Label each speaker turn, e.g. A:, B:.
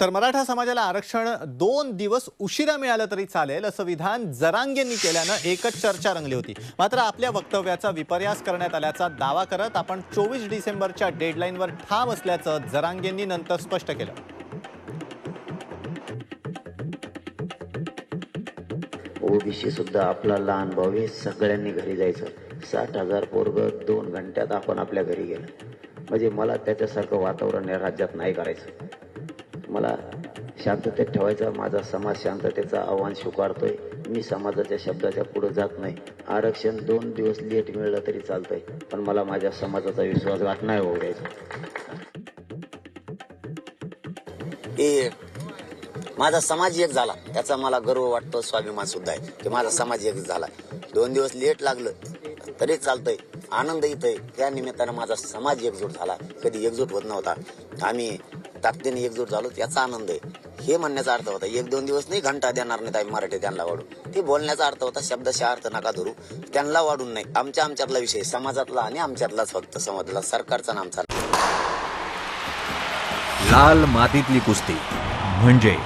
A: तर मराठा समाजाला आरक्षण दोन दिवस उशिरा मिळालं तरी चालेल असं विधान जरांगेंनी केल्यानं एकच चर्चा रंगली होती. मात्र आपल्या वक्तव्याचा विपर्यास करण्यात आल्याचा दावा करत आपण चोवीस डिसेंबरच्या डेडलाईनवर ठाम असल्याचं जरांगेंनी नंतर स्पष्ट केलं.
B: ओबीसी सुद्धा आपला लहान भाऊ हे सगळ्यांनी घरी जायचं. साठ हजार पोरग दोन घंट्यात आपण आपल्या घरी गेलं. म्हणजे मला त्याच्यासारखं वातावरण या राज्यात नाही करायचं. मला शांततेत ठेवायचा माझा समाज शांततेचा आव्हान स्वीकारतोय. मी समाजाच्या शब्दाच्या पुढे जात नाही. आरक्षण दोन दिवस लेट मिळलं तरी चालतंय पण मला माझ्या समाजाचा विश्वास गाठणार होऊ द्यायचा
C: माझा समाज एक झाला. त्याचा मला गर्व वाटतो स्वाभिमान सुद्धा आहे की माझा समाज एक झाला. दोन दिवस लेट लागलं तरी चालतंय. आनंद इथं त्या निमित्तानं माझा समाज एकजूट झाला. कधी एकजूट होत नव्हता. आम्ही ताकदीने एकजूट झालो याचा आनंद आहे. हे म्हणण्याचा अर्थ होता एक दोन दिवस नाही घंटा देणार नाहीत आम्ही मराठी त्यांना वाढून. ते बोलण्याचा अर्थ होता शब्दशः अर्थ नका धरू. त्यांना वाढून नाही आमच्या आमच्यातला विषय समाजातला आणि आमच्यातलाच फक्त समाजातला सरकारचा आमचा
D: लाल मातीतली कुस्ती म्हणजे